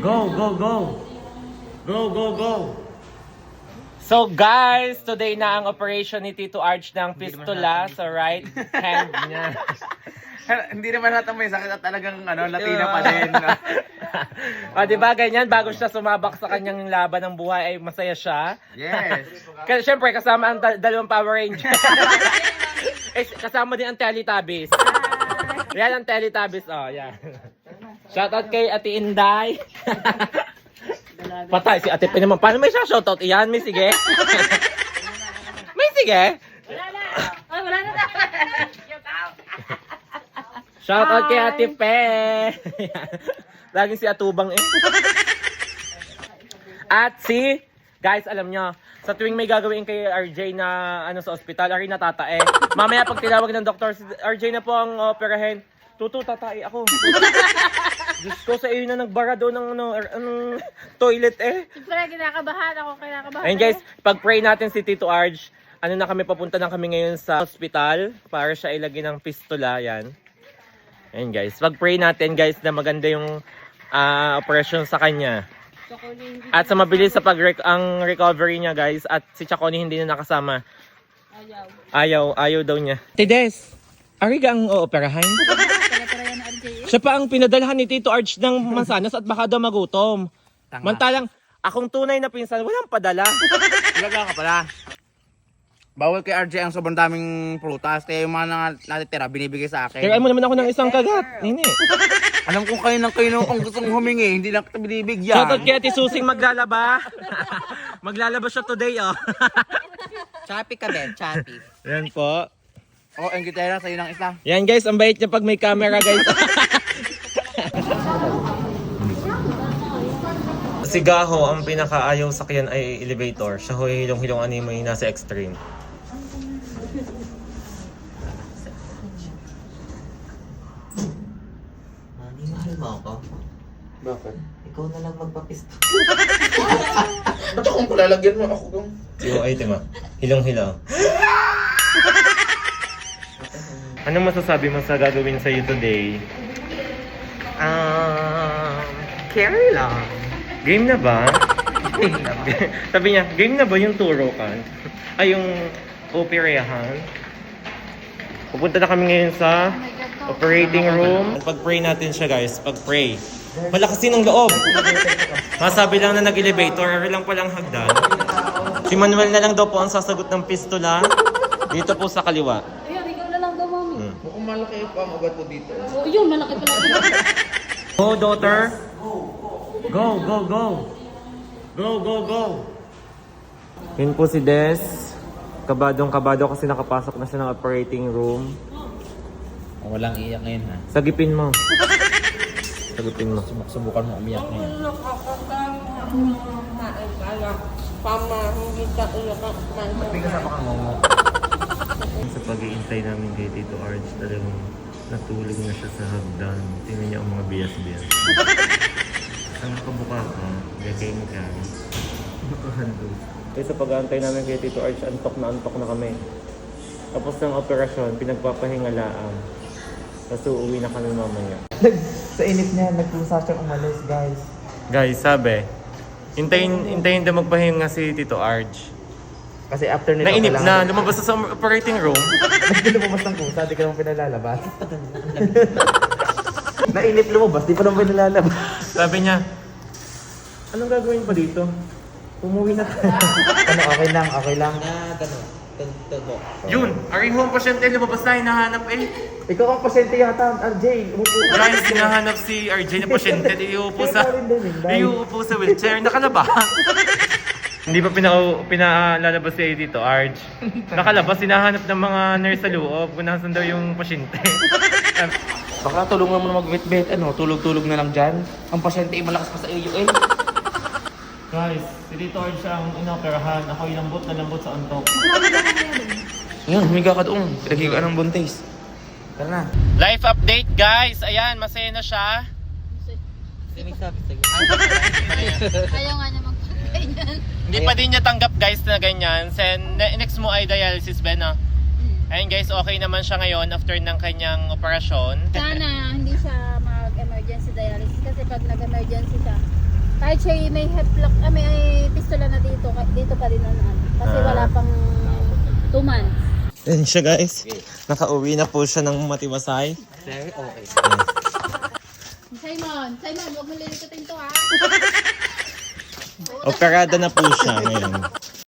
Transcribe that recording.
Go, go, go. Go, go, go. So guys, today na ang operation ni Tito Arch ng fistula sa right hand niya. Hindi naman natin may sakit at talagang ano, Latina pa din. o, di ba ganyan? Bago siya sumabak sa kanyang laban ng buhay ay masaya siya. yes. Kasi syempre kasama ang dal- dalawang Power Ranger. eh, kasama din ang Teletubbies. Yan ang Teletubbies, oh, yan. Shoutout kay Ate Inday. Patay si Ate Pin naman. Paano may siya shoutout? Iyan, may sige. may sige. Ay, wala na Shoutout kay Ate Pe. Laging si Atubang eh. At si, guys, alam nyo, sa tuwing may gagawin kay RJ na ano sa ospital, ari natatae. Mamaya pag tinawag ng doktor, si RJ na po ang operahin. Tutu, tatae ako. Diyos ko, sa iyo na nagbara doon ng ano, er, anong toilet eh. Siyempre, kinakabahan ako, kinakabahan. Ayun guys, pag-pray natin si Tito Arj, ano na kami, papunta na kami ngayon sa hospital para siya ilagay ng pistula, yan. Ayun guys, pag-pray natin guys na maganda yung ah, operasyon sa kanya. At sa mabilis sa pag ang recovery niya guys at si Chaconi hindi na nakasama. Ayaw. Ayaw, ayaw daw niya. Tides, ariga ang ooperahan. Tara-tara yan na RJ. Siya pa ang pinadalhan ni Tito Arch ng mansanas at baka daw magutom. Tanga. Mantalang, akong tunay na pinsan, walang padala. Talaga ka pala. Bawal kay RJ ang sobrang daming prutas. Kaya yung mga na- natitira, binibigay sa akin. Kaya mo naman ako ng isang kagat. Hindi. Alam kong kayo ng kayo kung gusto mong humingi, hindi lang kita binibigyan. Shoutout kay Ate Susing maglalaba. maglalaba siya today, oh. Choppy ka, Ben. Choppy. Yan po. Oh, ang gitara sa'yo ng isa. Yan guys, ang bait niya pag may camera guys. Si Gaho, ang pinakaayaw sakyan ay elevator. Siya ho hilong-hilong animo yung nasa extreme. Mami, mahal mo ako. Bakit? Ikaw na lang magpapisto. Ba't akong palalagyan mo ako kung... Yung item ah. Hilong-hilo. Anong masasabi mo sa gagawin sa'yo today? Um, carry lang. Game na ba? Sabi niya, game na ba yung turo ka? Ay, yung operahan? Pupunta na kami ngayon sa operating room. Pag-pray natin siya guys, pag-pray. Malakas din ang loob. Masabi lang na nag-elevator, lang palang hagdan. Si Manuel na lang daw po ang sasagot ng pistola. Dito po sa kaliwa. Ayun, ikaw na lang daw, mami. Hmm. Mukhang malaki pa ang ugat dito. Oh, yun, malaki pala. Go, daughter. Go, go, go. Go, go, go. Yun po si Des. Kabadong kabado kasi nakapasok na siya ng operating room. Walang iyak ngayon ha. Sagipin mo. Sagipin mo. Subukan mo umiyak ngayon. May kasama kang ngongo. Sa pag-iintay namin kay Tito Arj, talagang natulog na siya sa hagdan. Tingnan niya ang mga biyas-biyas. ang kabuka ka, gagayin ka. Nakahandog. Kaya sa pag-aantay namin kay Tito Arch, antok na antok na kami. Tapos ng operasyon, pinagpapahinga laang. Tapos uuwi na kami mamaya. Sa inip niya, nagpusa siyang umalis, guys. Guys, sabi, hintayin, hintayin daw magpahinga si Tito Arch. Kasi after nito, Nainip na, lumabas na sa operating room. Hindi lumabas ng pusa, di ka naman pinalalabas. Nainip lumabas, di pa naman pinalalabas. Sabi niya, anong gagawin pa dito? Umuwi na tayo. ano, okay lang, okay lang. Na, gano'n. Tubo. Yun, aring home pasyente, lumabas na, hinahanap eh. Ikaw ang pasyente yata, RJ. Umupo ka. Guys, hinahanap si RJ na pasyente, iuupo sa, iuupo sa wheelchair, nakalaba. Hindi pa pina pinalalabas si dito, Arj. Nakalabas, hinahanap ng mga nurse sa loob kung nasan daw yung pasyente. Baka tulungan mo na mag-bet-bet, ano, tulog-tulog na lang dyan. Ang pasyente ay malakas pa sa iyo eh. Guys, si Tito Arj ang inoperahan. Ako yung lambot na lambot sa antok. Ngayon, humiga ka doon. Pinaghiga ng buntis. Tara na. Life update guys! Ayan, masaya na siya. Ayaw nga niya magpagay niyan. Hindi pa din niya tanggap guys na ganyan. Sen, ne- next mo ay dialysis, Ben, ah. Ayun guys, okay naman siya ngayon after ng kanyang operasyon. Sana hindi siya mag-emergency dialysis kasi pag nag-emergency siya, Kahit siya may heplock, ah, may pistola na dito, dito pa rin ano. Kasi Ah. wala pang 2 months. Yan siya guys. Nakauwi na po siya ng matiwasay. Very okay. Simon, Simon, huwag mo lilikutin to ha. Operada na po siya ngayon.